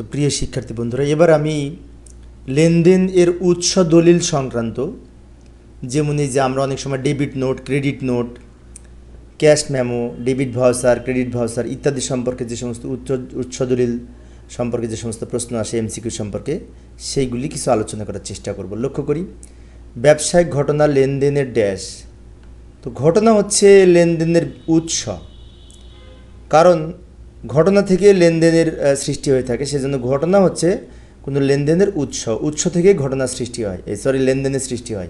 তো প্রিয় শিক্ষার্থী বন্ধুরা, এবার আমি লেনদেন এর উৎস দলিল সংক্রান্ত, যেমন এই যে আমরা অনেক সময় debit note credit note cash memo debit voucher credit voucher ইত্যাদি সম্পর্কে যে সমস্ত উচ্চ উৎস দলিল সম্পর্কে যে সমস্ত প্রশ্ন আসে এমসিকিউ সম্পর্কে, সেইগুলি কিছু আলোচনা করার চেষ্টা করব। লক্ষ্য করি ব্যবসায়িক ঘটনা লেনদেনের ড্যাশ তো ঘটনা হচ্ছে লেনদেনের উৎস। কারণ ঘটনা থেকে লেনদেনের সৃষ্টি হয়ে থাকে। সেজন্য ঘটনা হচ্ছে কোনো লেনদেনের উৎস উৎস থেকে ঘটনা সৃষ্টি হয়। এই সরি লেনদেনের সৃষ্টি হয়।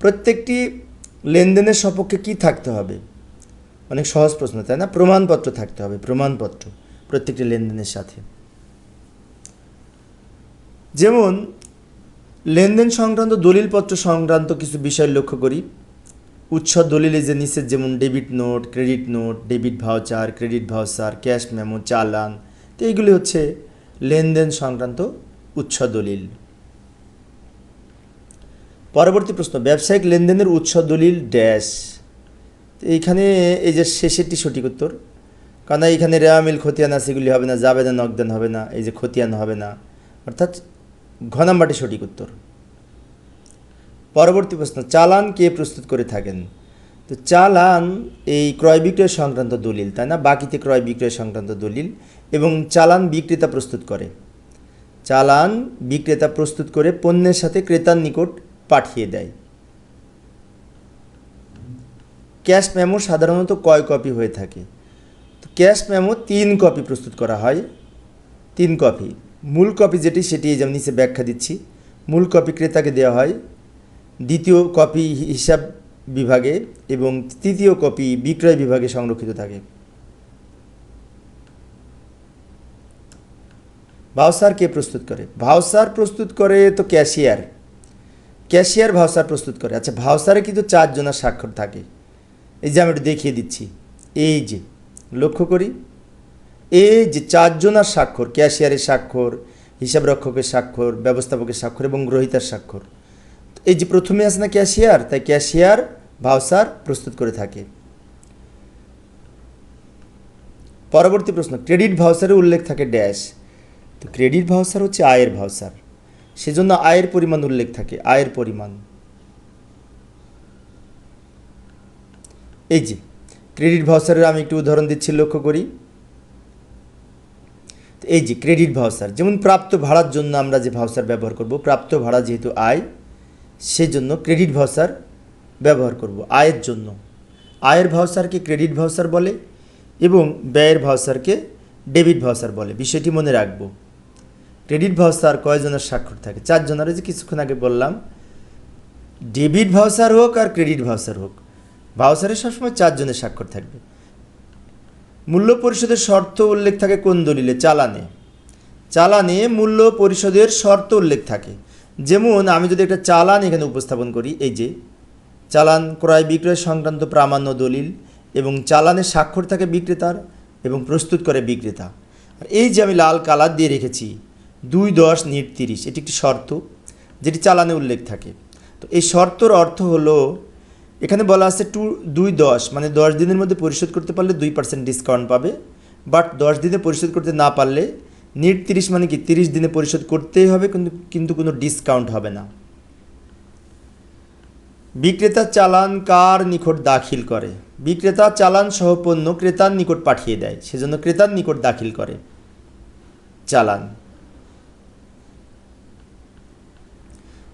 প্রত্যেকটি লেনদেনের সপক্ষে কি থাকতে হবে? অনেক সহজ প্রশ্ন, তাই না? প্রমাণপত্র থাকতে হবে, প্রমাণপত্র প্রত্যেকটি লেনদেনের সাথে। যেমন, লেনদেন সংক্রান্ত দলিলপত্র সংক্রান্ত কিছু বিষয় লক্ষ্য করি। উৎস দলিলে যে নিচে যেমন debit note credit note debit voucher credit voucher cash memo চালান, তো এইগুলি হচ্ছে লেনদেন সংক্রান্ত উৎস দলিল। পরবর্তী প্রশ্ন, ব্যবসায়িক লেনদেনের উৎস দলিল ড্যাশ এইখানে এই যে শেষেরটি সঠিক উত্তর, কারণ এইখানে রেয়ামিল খতিয়ান আছে, এগুলি হবে না, যাবে না, নগদান হবে না, এই যে খতিয়ান হবে না, অর্থাৎ ঘ নাম্বারটি সঠিক উত্তর। পরবর্তী প্রশ্ন, চালান কে প্রস্তুত করে থাকেন? তো চালান এই ক্রয় বিক্রয় সংক্রান্ত দলিল, তাই না? বাকিতে ক্রয় বিক্রয় সংক্রান্ত দলিল এবং চালান বিক্রেতা প্রস্তুত করে। চালান বিক্রেতা প্রস্তুত করে পণ্যের সাথে ক্রেতার নিকট পাঠিয়ে দেয়। ক্যাশ মেমো সাধারণত কয় কপি হয়ে থাকে? তো ক্যাশ মেমো তিন কপি প্রস্তুত করা হয়। তিন কপি। মূল কপি যেটি, সেটি যেমন নিচে ব্যাখ্যা দিচ্ছি, মূল কপি ক্রেতাকে দেওয়া হয় দ্বিতীয় কপি হিসাব বিভাগে এবং তৃতীয় কপি বিক্রয় বিভাগে সংরক্ষিত থাকে। ভাউসার কে প্রস্তুত করে। ভাউসার প্রস্তুত করে তো ক্যাশিয়ার। ক্যাশিয়ার ভাউসার প্রস্তুত করে। আচ্ছা ভাউসারে কিন্তু চারজনের স্বাক্ষর থাকে। এই যে আমি একটু দেখিয়ে দিচ্ছি। এই যে, লক্ষ্য করি। এই যে চারজনার স্বাক্ষর, ক্যাশিয়ারের স্বাক্ষর, হিসাবরক্ষকের স্বাক্ষর, ব্যবস্থাপকের স্বাক্ষর এবং গ্রহিতার স্বাক্ষর। এই যে প্রথমে আছে না ক্যাশিয়ার, তাই ক্যাশিয়ার ভাউসার প্রস্তুত করে থাকে। পরবর্তী প্রশ্ন, ক্রেডিট ভাউচারে উল্লেখ থাকে ড্যাশ। তো ক্রেডিট ভাউচার হচ্ছে আয়ের ভাউচার। সেজন্য আয়ের পরিমাণ উল্লেখ থাকে, আয়ের পরিমাণ। এই যে, ক্রেডিট ভাউচারের আমি একটু উদাহরণ দিচ্ছি, লক্ষ্য করি। এই যে, ক্রেডিট ভাউচার, যেমন প্রাপ্ত ভাড়ার জন্য আমরা যে ভাউচার ব্যবহার করব, প্রাপ্ত ভাড়া যেহেতু আয় সেজন্য ক্রেডিট ভাউচার ব্যবহার করব, আয়ের জন্য। আয়ের ভাউচারকে ক্রেডিট ভাউচার বলে এবং ব্যয়ের ভাউচারকে ডেবিট ভাউচার বলে। বিষয়টি মনে রাখব। ক্রেডিট ভাউচার কয়জনের স্বাক্ষর থাকে? চারজনের যে কিছুক্ষণ আগে বললাম ডেবিট ভাউচার হোক আর ক্রেডিট ভাউচার হোক ভাউচারে সবসময় চারজনের স্বাক্ষর থাকবে। মূল্য পরিশোধের শর্ত উল্লেখ থাকে কোন দলিলে? চালানে। চালানে মূল্য পরিশোধের শর্ত উল্লেখ থাকে। যেমন আমি যদি একটা চালান এখানে উপস্থাপন করি, এই যে, চালান ক্রয় বিক্রয় সংক্রান্ত প্রামাণ্য দলিল এবং চালানে স্বাক্ষর থাকে বিক্রেতার এবং প্রস্তুত করে বিক্রেতা। আর এই যে আমি লাল কালার দিয়ে রেখেছি, দুই দশ নিট তিরিশ, এটি একটি শর্ত যেটি চালানে উল্লেখ থাকে। তো এই শর্তর অর্থ হলো, এখানে বলা আছে টু, দুই দশ মানে দশ দিনের মধ্যে পরিশোধ করতে পারলে দুই পার্সেন্ট ডিসকাউন্ট পাবে বাট দশ দিনে পরিশোধ করতে না পারলে নিট তিরিশ মানে কি? তিরিশ দিনে পরিশোধ করতেই হবে, কিন্তু কিন্তু কোনো ডিসকাউন্ট হবে না। বিক্রেতা চালান কার নিকট দাখিল করে? বিক্রেতা চালান সহ পণ্য ক্রেতার নিকট পাঠিয়ে দেয়, সেজন্য ক্রেতার নিকট দাখিল করে চালান।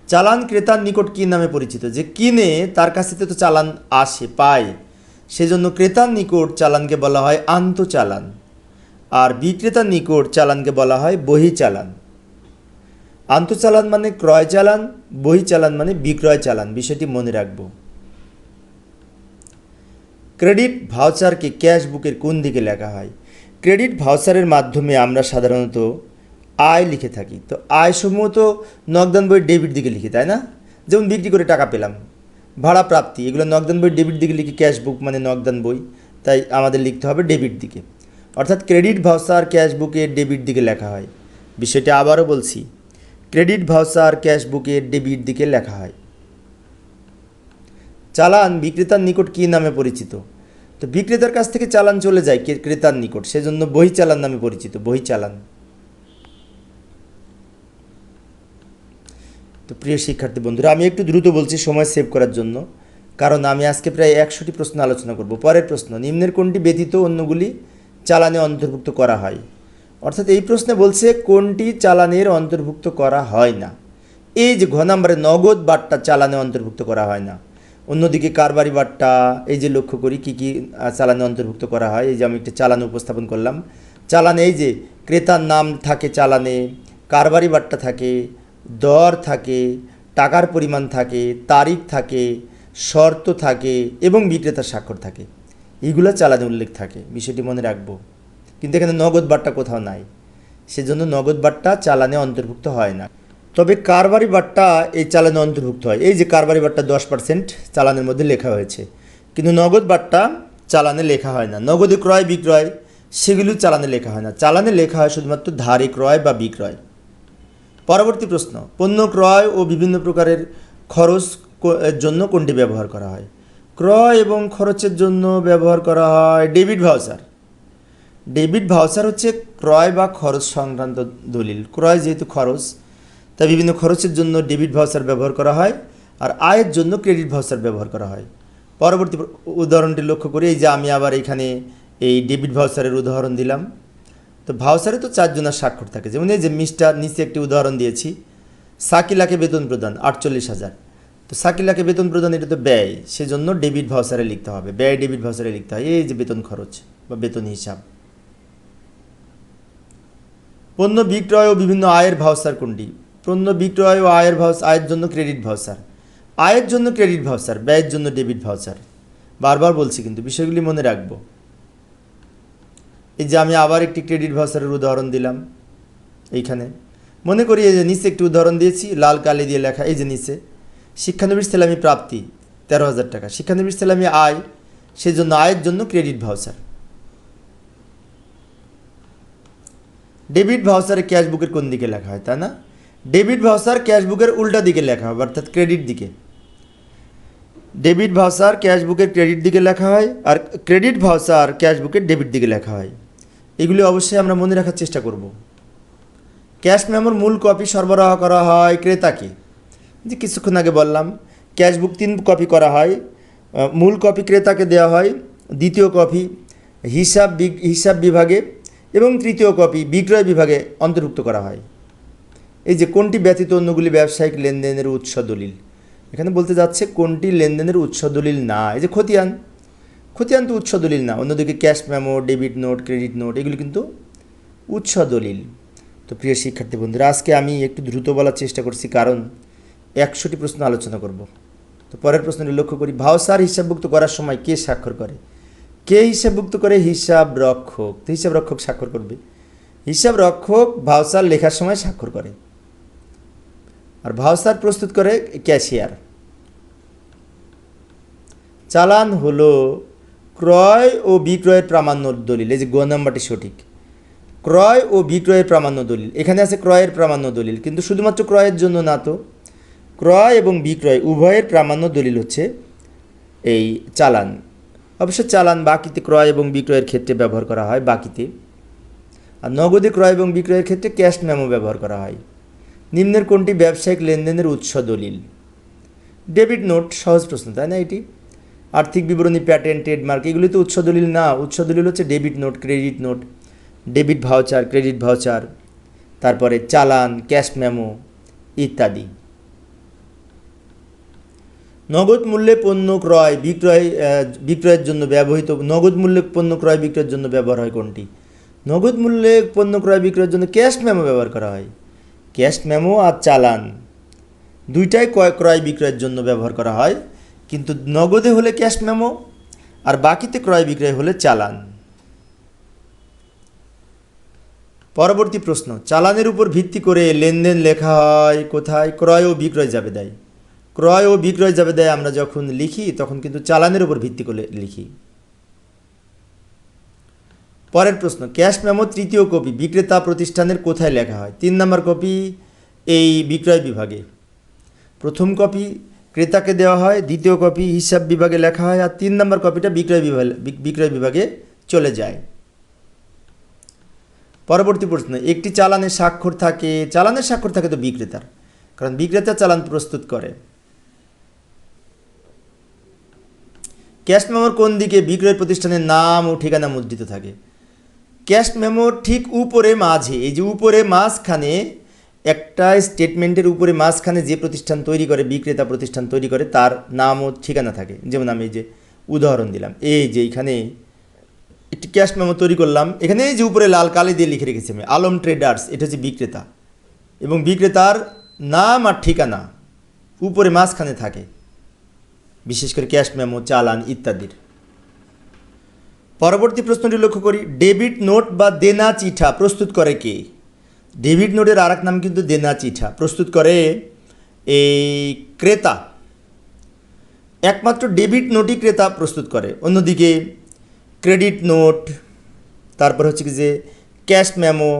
চালান ক্রেতার নিকট কি নামে পরিচিত? যে কিনে, তার কাছে তো চালান আসে, পায়। সেজন্য ক্রেতার নিকট চালানকে বলা হয় আন্তঃচালান। আর বিক্রেতার নিকট চালানকে বলা হয় বহি চালান আন্তঃচালান মানে ক্রয় চালান বহি চালান মানে বিক্রয় চালান বিষয়টি মনে রাখব। ক্রেডিট ভাউচারকে ক্যাশ বুকের কোন দিকে লেখা হয়? ক্রেডিট ভাউচারের মাধ্যমে আমরা সাধারণত আয় লিখে থাকি। তো আয় সমূহ তো নগদান বই ডেবিট দিকে লিখি, তাই না? যেমন বিক্রি করে টাকা পেলাম, ভাড়া প্রাপ্তি, এগুলো নগদান বই ডেবিট দিকে লিখি, ক্যাশ বুক মানে নগদান বই, তাই আমাদের লিখতে হবে ডেবিট দিকে। অর্থাৎ ক্রেডিট ভাউচার ক্যাশ বুকের ডেবিট দিকে লেখা হয়। বিষয়টি আবারও বলছি, ক্রেডিট ভাউচার ক্যাশ বুকের ডেবিট দিকে লেখা হয়। চালান বিক্রেতার নিকট কী নামে পরিচিত? তো বিক্রেতার কাছ থেকে চালান চলে যায় ক্রেতার নিকট, সেজন্য বহি চালান নামে পরিচিত, বহি চালান। তো প্রিয় শিক্ষার্থী বন্ধুরা, আমি একটু দ্রুত বলছি, সময় সেভ করার জন্য, কারণ আমি আজকে প্রায় একশোটি প্রশ্ন আলোচনা করব। পরের প্রশ্ন, নিম্নের কোনটি ব্যতীত অন্যগুলি চালানে অন্তর্ভুক্ত করা হয়। অর্থাৎ এই প্রশ্নে বলছে, কোনটি চালানের অন্তর্ভুক্ত করা হয় না? এই যে ঘ নম্বরে নগদ বাট্টা চালানে অন্তর্ভুক্ত করা হয় না। অন্যদিকে কারবারি বাট্টা, এই যে লক্ষ্য করি কী কী চালানে অন্তর্ভুক্ত করা হয়, এই যে আমি একটা চালানে উপস্থাপন করলাম। চালানে এই যে ক্রেতার নাম থাকে চালানে, কারবারি বাট্টা থাকে, দর থাকে, টাকার পরিমাণ থাকে, তারিখ থাকে, শর্ত থাকে এবং বিক্রেতার স্বাক্ষর থাকে। এইগুলো চালানে উল্লেখ থাকে, বিষয়টি মনে রাখব। কিন্তু এখানে নগদ বাট্টা কোথাও নাই। সেজন্য নগদ বাট্টা চালানে অন্তর্ভুক্ত হয় না। তবে কারবারি বাট্টা এই চালানে অন্তর্ভুক্ত হয়। এই যে কারবারি বাট্টা দশ পার্সেন্ট চালানের মধ্যে লেখা হয়েছে। কিন্তু নগদ বাট্টা চালানে লেখা হয় না। নগদে ক্রয়, বিক্রয়, সেগুলো চালানে লেখা হয় না। চালানে লেখা হয় শুধুমাত্র ধারে ক্রয় বা বিক্রয়। পরবর্তী প্রশ্ন, পণ্য ক্রয় ও বিভিন্ন প্রকারের খরচ জন্য কোনটি ব্যবহার করা হয়? ক্রয় এবং খরচের জন্য ব্যবহার করা হয় ডেবিট ভাউচার। ডেবিট ভাউচার হচ্ছে ক্রয় বা খরচ সংক্রান্ত দলিল। ক্রয় যেহেতু খরচ, তাই বিভিন্ন খরচের জন্য ডেবিট ভাউচার ব্যবহার করা হয় আর আয়ের জন্য ক্রেডিট ভাউচার ব্যবহার করা হয়। পরবর্তী উদাহরণটি লক্ষ্য করি, এই যে আমি আবার এখানে এই ডেবিট ভাউচারের উদাহরণ দিলাম। তো ভাউচারে তো চারজনের স্বাক্ষর থাকে। যেমন এই যে মিস্টার, নিচে একটি উদাহরণ দিয়েছি, সাকিলাকে বেতন প্রদান আটচল্লিশ হাজার। তো সাকিলাকে বেতন প্রদান এটা তো ব্যয়, সেজন্য ডেবিট ভাউচারে লিখতে হবে। ব্যয়, ডেবিট ভাউচারে লিখতে হয়। এই যে বেতন খরচ বা বেতন হিসাব। পণ্য বিক্রয় ও বিভিন্ন আয়ের ভাউচার কোনটি? পণ্য বিক্রয় ও আয়ের ভাউচ আয়ের জন্য ক্রেডিট ভাউচার। আয়ের জন্য ক্রেডিট ভাউচার, ব্যয়ের জন্য ডেবিট ভাউচার। বারবার বলছি কিন্তু বিষয়গুলি মনে রাখব। এই যে আমি আবার একটি ক্রেডিট ভাউচারের উদাহরণ দিলাম এইখানে। মনে করি এই যে নিচে একটি উদাহরণ দিয়েছি, লাল কালি দিয়ে লেখা, এই যে নিচে। শিক্ষানবিশ সেলামি প্রাপ্তি, তেরো হাজার টাকা। শিক্ষানবিশ সেলামি আয়, সেজন্য আয়ের জন্য ক্রেডিট ভাউচার। ডেবিট ভাউচারে ক্যাশ বুকের কোন দিকে লেখা হয় তাই না? ডেবিট ভাউচার ক্যাশ বুকের উল্টা দিকে লেখা হবে অর্থাৎ ক্রেডিট দিকে। ডেবিট ভাউচার ক্যাশ বুকের ক্রেডিট দিকে লেখা হয়, আর ক্রেডিট ভাউচার ক্যাশ বুকের ডেবিট দিকে লেখা হয়। এগুলি অবশ্যই আমরা মনে রাখার চেষ্টা করব। ক্যাশ মেমোর মূল কপি সরবরাহ করা হয় ক্রেতাকে। যে কিছুক্ষণ আগে বললাম ক্যাশ বুক তিন কপি করা হয় মূল কপি ক্রেতাকে দেওয়া হয়, দ্বিতীয় কপি হিসাব হিসাব বিভাগে এবং তৃতীয় কপি বিক্রয় বিভাগে অন্তর্ভুক্ত করা হয়। এই যে কোনটি ব্যতীত অন্যগুলি ব্যবসায়িক লেনদেনের উৎস দলিল? এখানে বলতে যাচ্ছে কোনটি লেনদেনের উৎস দলিল না? এই যে খতিয়ান। খতিয়ান তো উৎস দলিল না, অন্যদিকে cash memo, debit note, credit note, এগুলি কিন্তু উৎস দলিল। তো প্রিয় শিক্ষার্থী বন্ধুরা, আজকে আমি একটু দ্রুত বলার চেষ্টা করছি, কারণ একশোটি প্রশ্ন আলোচনা করব। তো পরের প্রশ্নটি লক্ষ্য করি ভাউসার হিসাবভুক্ত করার সময় কে স্বাক্ষর করে? কে হিসাবভুক্ত করে হিসাব রক্ষক? তো হিসাব রক্ষক স্বাক্ষর করবে। হিসাব রক্ষক ভাউচার লেখার সময় স্বাক্ষর করে। আর ভাউচার প্রস্তুত করে ক্যাশিয়ার। চালান হলো ক্রয় ও বিক্রয়ের প্রামাণ্য দলিল, এই যে গ নাম্বারটি সঠিক। ক্রয় ও বিক্রয়ের প্রামাণ্য দলিল, এখানে আছে ক্রয়ের প্রামাণ্য দলিল, কিন্তু শুধুমাত্র ক্রয়ের জন্য না তো। ক্রয় এবং বিক্রয় উভয়ের প্রামাণ্য দলিল হচ্ছে এই চালান। অবশ্য চালান বাকিতে ক্রয় এবং বিক্রয়ের ক্ষেত্রে ব্যবহার করা হয় বাকিতে। আর নগদে ক্রয় এবং বিক্রয়ের ক্ষেত্রে ক্যাশ মেমো ব্যবহার করা হয়। নিম্নের কোনটি ব্যবসায়িক লেনদেনের উৎস দলিল? ডেবিট নোট, সহজ প্রশ্ন, তাই না এটি? আর্থিক বিবরণী প্যাটেন্ট ট্রেডমার্ক এগুলি তো উৎস দলিল না। উৎস দলিল হচ্ছে debit note, credit note, debit voucher, credit voucher, তারপরে চালান, ক্যাশ মেমো ইত্যাদি। নগদ মূল্যে পণ্য ক্রয় বিক্রয় বিক্রয়ের জন্য ব্যবহৃত, নগদ মূল্যে পণ্য ক্রয় বিক্রয়ের জন্য ব্যবহার হয় কোনটি? নগদ মূল্যে পণ্য ক্রয় বিক্রয়ের জন্য ক্যাশ মেমো ব্যবহার করা হয়। ক্যাশ মেমো আর চালান দুইটাই ক্রয় ক্রয় বিক্রয়ের জন্য ব্যবহার করা হয়, কিন্তু নগদে হলে ক্যাশ মেমো আর বাকিতে ক্রয় বিক্রয় হলে চালান। পরবর্তী প্রশ্ন, চালানের উপর ভিত্তি করে লেনদেন লেখা হয় কোথায়? ক্রয় ও বিক্রয় যাবে দেয়। ক্রয় ও বিক্রয় যাবে দেয় আমরা যখন লিখি, তখন কিন্তু চালানের উপর ভিত্তি করে লিখি। পরের প্রশ্ন, ক্যাশ মেমো তৃতীয় কপি বিক্রেতা প্রতিষ্ঠানের কোথায় লেখা হয়? তিন নম্বর কপি, এই বিক্রয় বিভাগে। প্রথম কপি ক্রেতাকে দেওয়া হয়, দ্বিতীয় কপি হিসাব বিভাগে লেখা হয়, আর তিন নম্বর কপিটা বিক্রয় বিভাগে বিক্রয় বিভাগে চলে যায়। পরবর্তী প্রশ্ন, একটি চালানের স্বাক্ষর থাকে, চালানের স্বাক্ষর থাকে তো বিক্রেতার, কারণ বিক্রেতা চালান প্রস্তুত করে। ক্যাশ মেমোর কোন দিকে বিক্রয় প্রতিষ্ঠানের নাম ও ঠিকানা মুদ্রিত থাকে? ক্যাশ মেমোর ঠিক উপরে মাঝে, এই যে উপরে মাঝখানে একটা স্টেটমেন্টের উপরে মাঝখানে যে প্রতিষ্ঠান তৈরি করে, বিক্রেতা প্রতিষ্ঠান তৈরি করে, তার নাম ও ঠিকানা থাকে। যেমন আমি এই যে উদাহরণ দিলাম। এই যে এখানে একটি ক্যাশ মেমো তৈরি করলাম। এখানে যে উপরে লাল কালি দিয়ে লিখে রেখেছি আমি, আলম ট্রেডার্স, এটা হচ্ছে বিক্রেতা। এবং বিক্রেতার নাম আর ঠিকানা উপরে মাঝখানে থাকে। বিশেষ করে ক্যাশ মেমো, চালান ইত্যাদির। পরবর্তী প্রশ্নটি লক্ষ্য করি, ডেবিট নোট বা দেনা চিঠা প্রস্তুত করে কে? ডেবিট নোটের আর নাম কিন্তু দেনা চিঠা। প্রস্তুত করে এই ক্রেতা। একমাত্র ডেবিট নোটই ক্রেতা প্রস্তুত করে। অন্যদিকে ক্রেডিট নোট, তারপর হচ্ছে কি যে ক্যাশ মেমো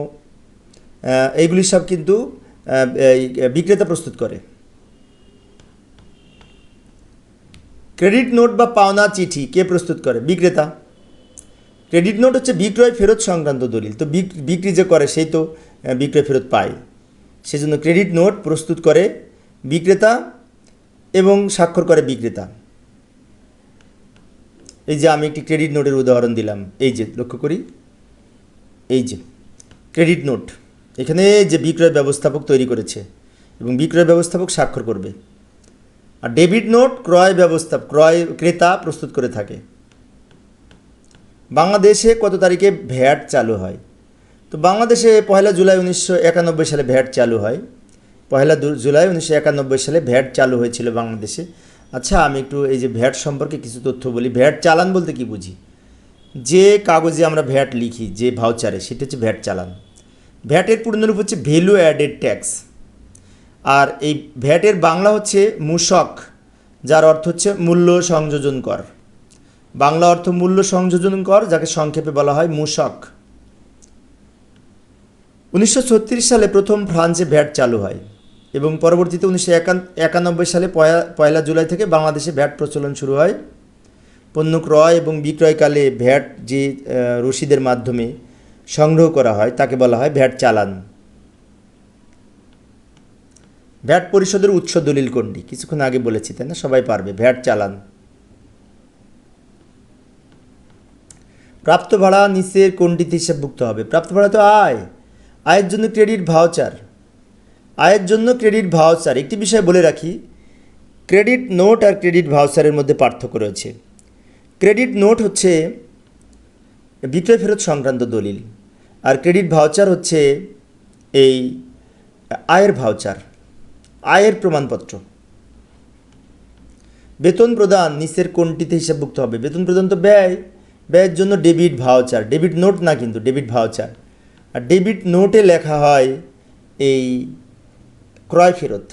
এইগুলি সব কিন্তু বিক্রেতা প্রস্তুত করে। ক্রেডিট নোট বা পাওনা চিঠি কে প্রস্তুত করে? বিক্রেতা। ক্রেডিট নোট হচ্ছে বিক্রয় ফেরত সংক্রান্ত দলিল। তো বিক- বিক্রি যে করে সেই তো বিক্রয় ফেরত পায়। সেজন্য ক্রেডিট নোট প্রস্তুত করে বিক্রেতা এবং স্বাক্ষর করে বিক্রেতা। এই যে আমি একটি ক্রেডিট নোটের উদাহরণ দিলাম। এই যে, লক্ষ্য করি। এই যে, ক্রেডিট নোট। এখানে যে বিক্রয় ব্যবস্থাপক তৈরি করেছে এবং বিক্রয় ব্যবস্থাপক স্বাক্ষর করবে। আর ডেবিট নোট ক্রয় ব্যবস্থা, ক্রয় ক্রেতা প্রস্তুত করে থাকে। বাংলাদেশে কত তারিখে ভ্যাট চালু হয়? তো বাংলাদেশে পয়লা জুলাই উনিশশো একানব্বই সালে ভ্যাট চালু হয়। পয়লা জুলাই উনিশশো একানব্বই সালে ভ্যাট চালু হয়েছিল বাংলাদেশে। আচ্ছা আমি একটু এই যে ভ্যাট সম্পর্কে কিছু তথ্য বলি। ভ্যাট চালান বলতে কি বুঝি? যে কাগজে আমরা ভ্যাট লিখি, যে ভাউচারে, সেটা হচ্ছে ভ্যাট চালান। ভ্যাটের পূর্ণরূপ হচ্ছে ভ্যালু অ্যাডেড ট্যাক্স আর এই ভ্যাটের বাংলা হচ্ছে মূসক যার অর্থ হচ্ছে মূল্য সংযোজন কর। বাংলা অর্থ মূল্য সংযোজন কর, যাকে সংক্ষেপে বলা হয় মূসক উনিশশো সালে প্রথম ফ্রান্সে ভ্যাট চালু হয় এবং পরবর্তীতে উনিশশো একানব্বই সালে পয়া, পয়লা জুলাই থেকে বাংলাদেশে ভ্যাট প্রচলন শুরু হয়। পণ্য ক্রয় এবং বিক্রয়কালে ভ্যাট যে রসিদের মাধ্যমে সংগ্রহ করা হয়, তাকে বলা হয় ভ্যাট চালান। ভ্যাট পরিশোধের উৎস দলিল কোনটি? কিছুক্ষণ আগে বলেছি, তাই না? সবাই পারবে। ভ্যাট চালান। প্রাপ্ত ভাড়া নিচের কোনটিতে হিসাবভুক্ত হবে? প্রাপ্ত ভাড়া তো আয়। আয়ের জন্য ক্রেডিট ভাউচার। আয়ের জন্য ক্রেডিট ভাউচার। একটি বিষয় বলে রাখি, ক্রেডিট নোট আর ক্রেডিট ভাউচারের মধ্যে পার্থক্য রয়েছে। ক্রেডিট নোট হচ্ছে বিক্রয় ফেরত সংক্রান্ত দলিল আর ক্রেডিট ভাউচার হচ্ছে এই আয়ের ভাউচার। আয়ের প্রমাণপত্র। বেতন প্রদান নিচের কোনটিতে হিসাবভুক্ত হবে? বেতন প্রদান তো ব্যয়। ব্যয়ের জন্য ডেবিট ভাউচার। ডেবিট নোট না কিন্তু, ডেবিট ভাউচার। আর ডেবিট নোটে লেখা হয় এই ক্রয় ফেরত।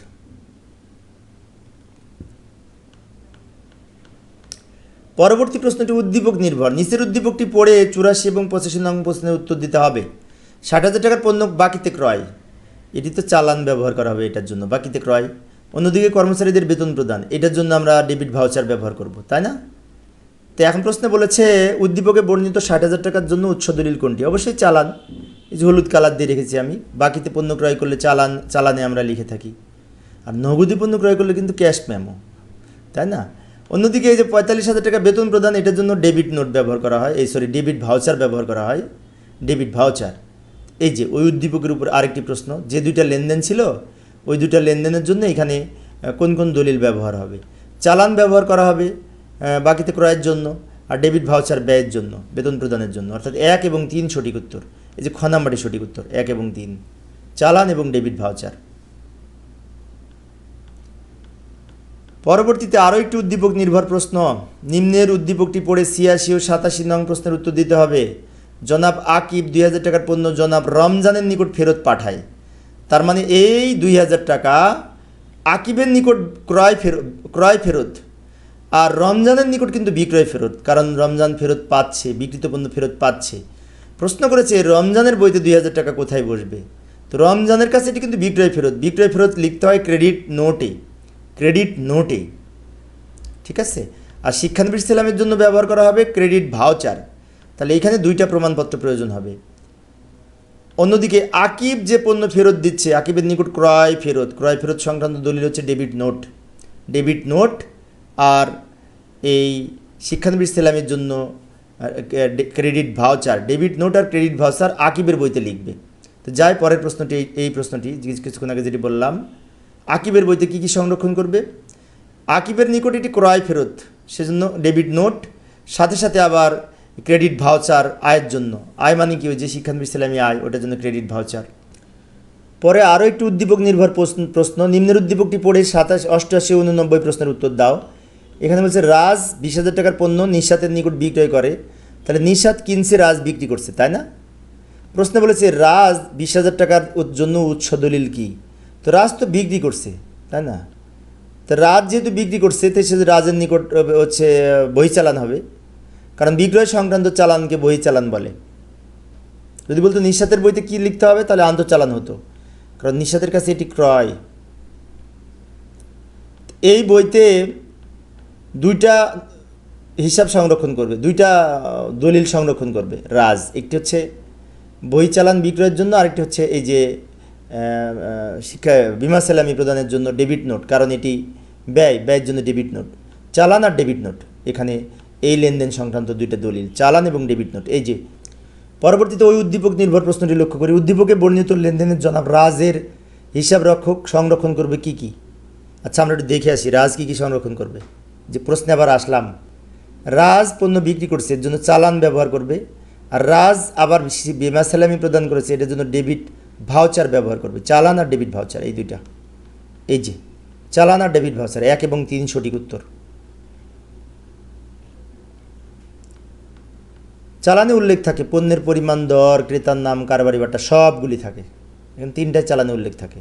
পরবর্তী প্রশ্নটি, উদ্দীপক নির্ভর। নিচের উদ্দীপকটি পড়ে চুরাশি এবং পঁচাশি নং প্রশ্নের উত্তর দিতে হবে। ষাট হাজার টাকার পণ্য বাকিতে ক্রয়। এটি তো চালান ব্যবহার করা হবে এটার জন্য, বাকিতে ক্রয়। অন্যদিকে কর্মচারীদের বেতন প্রদান, এটার জন্য আমরা ডেবিট ভাউচার ব্যবহার করব, তাই না? তো এখন প্রশ্নে বলেছে, উদ্দীপকে বর্ণিত ষাট হাজার টাকার জন্য উৎস দলিল কোনটি? অবশ্যই চালান। এই যে হলুদ কালার দিয়ে রেখেছি আমি, বাকিতে পণ্য ক্রয় করলে চালান, চালানে আমরা লিখে থাকি। আর নগদী পণ্য ক্রয় করলে কিন্তু ক্যাশ মেমো, তাই না? অন্যদিকে এই যে পঁয়তাল্লিশ হাজার টাকা বেতন প্রদান, এটার জন্য ডেবিট নোট ব্যবহার করা হয়, এই সরি, ডেবিট ভাউচার ব্যবহার করা হয়, ডেবিট ভাউচার। এই যে, ওই উদ্দীপকের উপর আরেকটি প্রশ্ন, যে দুইটা লেনদেন ছিল, ওই দুইটা লেনদেনের জন্য এখানে কোন কোন দলিল ব্যবহার হবে? চালান ব্যবহার করা হবে বাকিতে ক্রয়ের জন্য, আর ডেবিট ভাউচার ব্যয়ের জন্য, বেতন প্রদানের জন্য। অর্থাৎ এক এবং তিন সঠিক উত্তর। এই যে, খ নাম্বারটি সঠিক উত্তর, এক এবং তিন। চালান এবং ডেবিট ভাউচার। পরবর্তীতে আরও একটি উদ্দীপক নির্ভর প্রশ্ন, নিম্নের উদ্দীপকটি পড়ে ছিয়াশি ও সাতাশি নং প্রশ্নের উত্তর দিতে হবে। জনাব আকিব দুই হাজার টাকার পণ্য জনাব রমজানের নিকট ফেরত পাঠায়। তার মানে এই দুই হাজার টাকা আকিবের নিকট ক্রয় ফেরত ক্রয় ফেরত আর রমজানের নিকট কিন্তু বিক্রয় ফেরত, কারণ রমজান ফেরত পাচ্ছে বিকৃত পণ্য ফেরত পাচ্ছে। প্রশ্ন করেছে, রমজানের বইতে দুই হাজার টাকা কোথায় বসবে? তো রমজানের কাছে এটি কিন্তু বিক্রয় ফেরত বিক্রয় ফেরত লিখতে হয় ক্রেডিট নোটে ক্রেডিট নোটে। ঠিক আছে? আর শিক্ষানবিশ সেলামের জন্য ব্যবহার করা হবে ক্রেডিট ভাউচার। তাহলে এখানে দুইটা প্রমাণপত্র প্রয়োজন হবে। অন্যদিকে আকিব যে পণ্য ফেরত দিচ্ছে, আকিবের নিকট ক্রয় ফেরত ক্রয় ফেরত সংক্রান্ত দলিল হচ্ছে ডেবিট নোট। ডেবিট নোট আর এই শিক্ষানবী ইসলামের জন্য ক্রেডিট ভাউচার। ডেবিট নোট আর ক্রেডিট ভাউচার আকিবের বইতে লিখবে। তো যাই, পরের প্রশ্নটি, এই- প্রশ্নটি কিছুক্ষণ আগে যেটি বললাম, আকিবের বইতে কী কী সংরক্ষণ করবে? আকিবের নিকট এটি ক্রয় ফেরত, সেজন্য ডেবিট নোট। সাথে সাথে আবার ক্রেডিট ভাউচার আয়ের জন্য। আয় মানে কি? ওই যে শিক্ষানবী ইসলামী আয় ওটার জন্য ক্রেডিট ভাউচার। পরে আরও একটি উদ্দীপক নির্ভর প্রশ্ন নিম্নের উদ্দীপকটি পড়ে সাতাশ অষ্টআশি উননব্বই প্রশ্নের উত্তর দাও। এখানে বলছে রাজ বিশ হাজার টাকার পণ্য নিঃসাতের নিকট বিক্রয় করে। তাহলে নিঃসাত কিনছে রাজ বিক্রি করছে তাই না? প্রশ্নে বলেছে রাজ বিশ হাজার টাকার জন্য উৎস দলিল কি? তো রাজ তো বিক্রি করছে তাই না? তো রাজ যেহেতু বিক্রি করছে তো সে রাজের নিকট হচ্ছে আহ, বই চালান হবে। কারণ বিক্রয় সংক্রান্ত চালানকে বই চালান বলে। যদি বলতো নিঃসাতের বইতে কি লিখতে হবে, তাহলে আন্তঃচালান হতো। কারণ নিঃসাতের কাছে এটি ক্রয়। এই বইতে দুইটা হিসাব সংরক্ষণ করবে, দুইটা দলিল সংরক্ষণ করবে, রাজ। একটি হচ্ছে বই চালান বিক্রয়ের জন্য, আরেকটি হচ্ছে এই যে শিক্ষা, বিমা সালামি প্রদানের জন্য ডেবিট নোট, কারণ এটি ব্যয়, ব্যয়ের জন্য ডেবিট নোট। চালান আর ডেবিট নোট, এখানে এই লেনদেন সংক্রান্ত দুইটা দলিল, চালান এবং ডেবিট নোট। এই যে, পরবর্তীতে ওই উদ্দীপক নির্ভর প্রশ্নটি লক্ষ্য করি। উদ্দীপকে বর্ণিত লেনদেনের জনাব রাজের হিসাব রক্ষক সংরক্ষণ করবে কি কি? আচ্ছা আমরা একটু দেখে আসি, রাজ কি কি সংরক্ষণ করবে? যে প্রশ্নে আবার আসলাম, রাজ পণ্য বিক্রি করছে, এর জন্য চালান ব্যবহার করবে, আর রাজ আবার বিমা সালামি প্রদান করেছে, এটার জন্য ডেবিট ভাউচার ব্যবহার করবে। চালান আর ডেবিট ভাউচার, এই দুইটা। এই যে, চালান আর ডেবিট ভাউচার, এক এবং তিন সঠিক উত্তর। চালানে উল্লেখ থাকে, পণ্যের পরিমাণ, দর, ক্রেতার নাম, কারবারি বাট্টা, সবগুলি থাকে। এখানে তিনটায় চালানে উল্লেখ থাকে।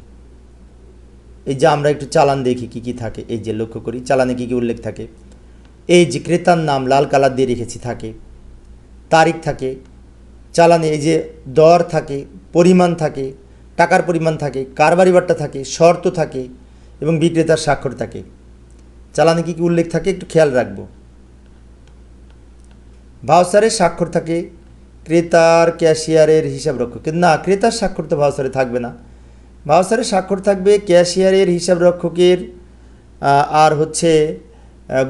এই যে আমরা একটু চালান দেখি কি কি থাকে, এই যে লক্ষ্য করি, চালানে কি কি উল্লেখ থাকে। এই যে ক্রেতার নাম, লাল কালার দিয়ে রেখেছি, থাকে। তারিখ থাকে। চালানে এই যে দর থাকে, পরিমাণ থাকে, টাকার পরিমাণ থাকে, কারবারি বাট্টা থাকে, শর্ত থাকে এবং বিক্রেতার স্বাক্ষর থাকে। চালানে কি কি উল্লেখ থাকে, একটু খেয়াল রাখব। ভাউচারে স্বাক্ষর থাকে, ক্রেতার ক্যাশিয়ারের হিসাব রক্ষক। কিন্তু না, ক্রেতার স্বাক্ষর তো ভাউচারে থাকবে না। ভাউচারে স্বাক্ষর থাকবে ক্যাশিয়ারের হিসাব রক্ষকের আর হচ্ছে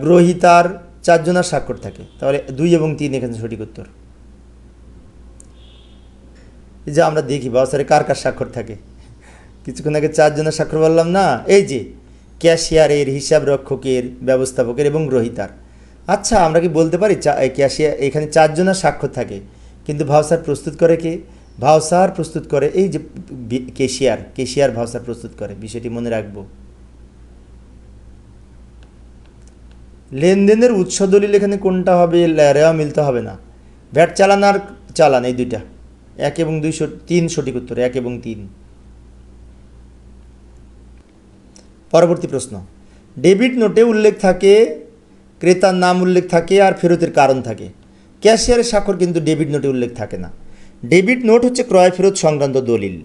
গ্রহিতার চারজনের স্বাক্ষর থাকে। তাহলে দুই এবং তিন এখানে সঠিক উত্তর। এই যে আমরা দেখি ভাউচারে কার কার স্বাক্ষর থাকে। কিছুক্ষণ আগে চারজনের স্বাক্ষর বললাম না? এই যে, ক্যাশিয়ারের হিসাব রক্ষকের, ব্যবস্থাপকের এবং গ্রহিতার। আচ্ছা আমরা কি বলতে পারি? ক্যাশিয়ার এখানে চারজনের স্বাক্ষর থাকে। কিন্তু ভাউসার প্রস্তুত করে কে? ভাউসার প্রস্তুত করে এই যে কেশিয়ার কেশিয়ার ভাউসার প্রস্তুত করে। বিষয়টি মনে রাখব। লেনদেনের উৎস দলিল এখানে কোনটা হবে? রেওয়া মিলতে হবে না। ভ্যাট চালান আর চালান, এই দুইটা। এক এবং দুই তিন সঠিক উত্তর, এক এবং তিন। পরবর্তী প্রশ্ন। ডেবিট নোটে উল্লেখ থাকে ক্রেতার নাম উল্লেখ থাকে আর ফেরতের কারণ থাকে। ক্যাশিয়ারের স্বাক্ষর কিন্তু ডেবিট নোটে উল্লেখ থাকে না। ডেবিট নোট হচ্ছে ক্রয় ফেরত সংক্রান্ত দলিল।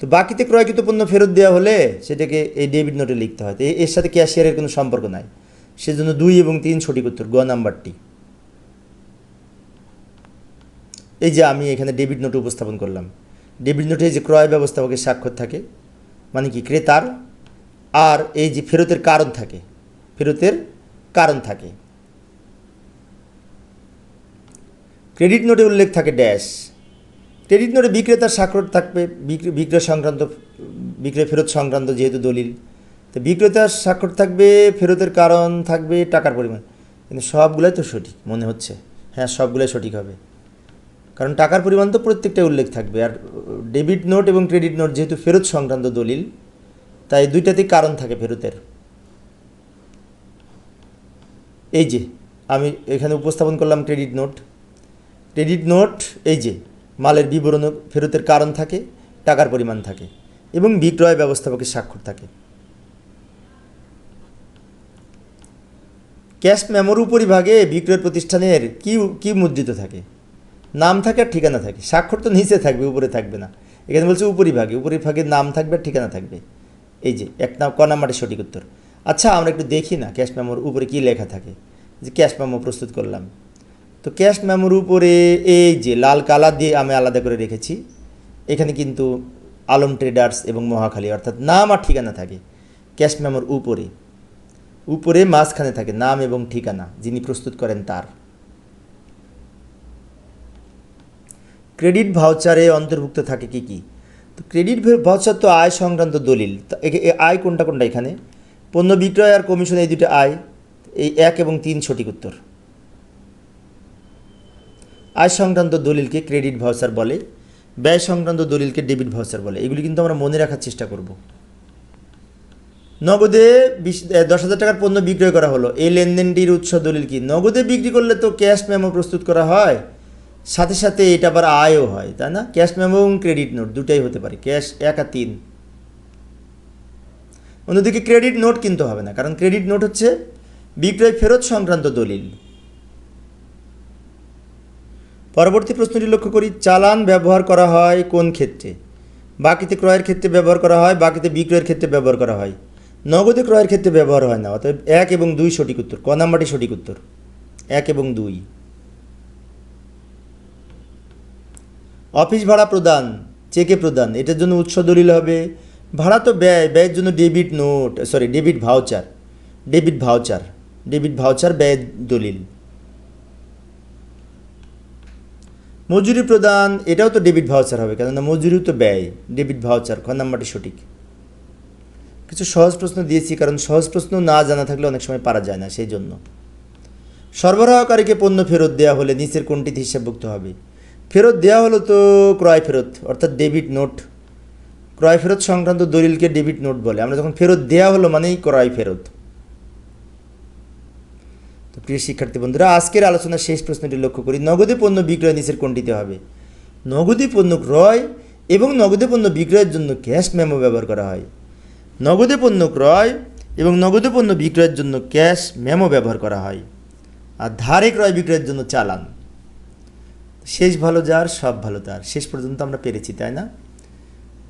তো বাকিতে ক্রয়কৃত পণ্য ফেরত দেওয়া হলে সেটাকে এই ডেবিট নোটে লিখতে হয়। তো এর সাথে ক্যাশিয়ারের কোনো সম্পর্ক নাই। সেজন্য দুই এবং তিন সঠিক উত্তর, গ নাম্বারটি। এই যে আমি এখানে ডেবিট নোট উপস্থাপন করলাম। ডেবিট নোটে যে ক্রয় ব্যবস্থাপকের স্বাক্ষর থাকে মানে কি ক্রেতার, আর এই যে ফেরতের কারণ থাকে, ফেরতের কারণ থাকে। ক্রেডিট নোটে উল্লেখ থাকে ড্যাশ। ক্রেডিট নোটে বিক্রেতার স্বাক্ষর থাকবে। বিক্রি- বিক্রয় সংক্রান্ত, বিক্রয় ফেরত সংক্রান্ত যেহেতু দলিল, তো বিক্রেতার স্বাক্ষর থাকবে, ফেরতের কারণ থাকবে, টাকার পরিমাণ। কিন্তু সবগুলোই তো সঠিক, মনে হচ্ছে। হ্যাঁ সবগুলোই সঠিক হবে। কারণ টাকার পরিমাণ তো প্রত্যেকটা উল্লেখ থাকবে। আর ডেবিট নোট এবং ক্রেডিট নোট যেহেতু ফেরত সংক্রান্ত দলিল, তাই দুইটাতেই কারণ থাকে ফেরতের। এই যে, আমি এখানে উপস্থাপন করলাম ক্রেডিট নোট ক্রেডিট নোট এই যে, মালের বিবরণ ফেরতের কারণ থাকে, টাকার পরিমাণ থাকে এবং বিক্রয় ব্যবস্থাপকের স্বাক্ষর থাকে। ক্যাশ মেমোর উপরিভাগে বিক্রয় প্রতিষ্ঠানের কি কি মুদ্রিত থাকে? নাম থাকে আর ঠিকানা থাকে। স্বাক্ষর তো নিচে থাকবে, উপরে থাকবে না। এখানে বলছে উপরিভাগে। উপরিভাগে নাম থাকবে আর ঠিকানা থাকবে। এই যে, এক নাম, ক নাম্বারের সঠিক উত্তর। আচ্ছা আমরা একটু দেখি না ক্যাশ মেমোর উপরে কি লেখা থাকে। যে ক্যাশ মেমো প্রস্তুত করলাম। তো ক্যাশ মেমোর উপরে এই যে লাল কালার দিয়ে আমি আলাদা করে রেখেছি, এখানে কিন্তু আলম ট্রেডার্স এবং মহাখালী, অর্থাৎ নাম আর ঠিকানা থাকে ক্যাশ মেমোর উপরে। উপরে মাঝখানে থাকে নাম এবং ঠিকানা, যিনি প্রস্তুত করেন তার। ক্রেডিট ভাউচারে অন্তর্ভুক্ত থাকে কি কি? তো ক্রেডিট ভাউচার তো আয় সংক্রান্ত দলিল। আয় কোনটা কোনটা এখানে? পণ্য বিক্রয় আর কমিশন এই দুটো আয়, এই এক এবং তিন সঠিক উত্তর। আয় সংক্রান্ত দলিলকে ক্রেডিট ভাউচার বলে, ব্যয় সংক্রান্ত দলিলকে ডেবিট ভাউচার বলে। এগুলি কিন্তু আমরা মনে রাখার চেষ্টা করব। নগদে বিশ দশ হাজার টাকার পণ্য বিক্রয় করা হলো। এই লেনদেনটির উৎস দলিল কি? নগদে বিক্রি করলে তো ক্যাশ মেমো প্রস্তুত করা হয়। সাথে সাথে এটা আবার আয়ও হয়, তাই না? ক্যাশ মেমো এবং ক্রেডিট নোট দুটাই হতে পারে। ক্যাশ এক আর তিন। অন্যদিকে ক্রেডিট নোট কিনতে হবে না, কারণ ক্রেডিট নোট হচ্ছে বিক্রয় ফেরত সংক্রান্ত দলিল। পরবর্তী প্রশ্নটি লক্ষ্য করি, চালান ব্যবহার করা হয় কোন ক্ষেত্রে? বাকিতে ক্রয়ের ক্ষেত্রে ব্যবহার করা হয়, বাকিতে বিক্রয়ের ক্ষেত্রে ব্যবহার করা হয়। নগদে ক্রয়ের ক্ষেত্রে ব্যবহার হয় না, অতএব এক এবং দুই সঠিক উত্তর, ক নাম্বারটি সঠিক উত্তর? এক এবং দুই। অফিস ভাড়া প্রদান, চেকে প্রদান, এটার জন্য উৎস দলিল হবে ভাড়া তো ব্যয়, ব্যয়ের জন্য debit note sorry debit voucher debit voucher debit voucher ব্যয়ের দলিল। মজুরি প্রদান, এটাও তো ডেবিট ভাউচার হবে, কেননা মজুরিও তো ব্যয়, ডেবিট ভাউচার খ নাম্বারটি সঠিক। কিছু সহজ প্রশ্ন দিয়েছি, কারণ সহজ প্রশ্ন না জানা থাকলে অনেক সময় পারা যায় না সেই জন্য সরবরাহকারীকে পণ্য ফেরত দেওয়া হলে নিচের কোনটিতে হিসাবভুক্ত হবে? ফেরত দেওয়া হলো তো ক্রয় ফেরত, অর্থাৎ ডেবিট নোট ক্রয় ফেরত সংক্রান্ত দলিলকে ডেবিট নোট বলে। আমরা যখন ফেরত দেওয়া হলো মানেই ক্রয় ফেরত। তো প্রিয় শিক্ষার্থী বন্ধুরা, আজকের আলোচনার শেষ প্রশ্নটি লক্ষ্য করি। নগদে পণ্য বিক্রয় নিচের কোনটিতে হবে? নগদে পণ্য ক্রয় এবং নগদে পণ্য বিক্রয়ের জন্য ক্যাশ মেমো ব্যবহার করা হয়। নগদে পণ্য ক্রয় এবং নগদে পণ্য বিক্রয়ের জন্য ক্যাশ মেমো ব্যবহার করা হয়। আর ধারে ক্রয় বিক্রয়ের জন্য চালান। শেষ ভালো যার, সব ভালো তার। শেষ পর্যন্ত আমরা পেরেছি, তাই না?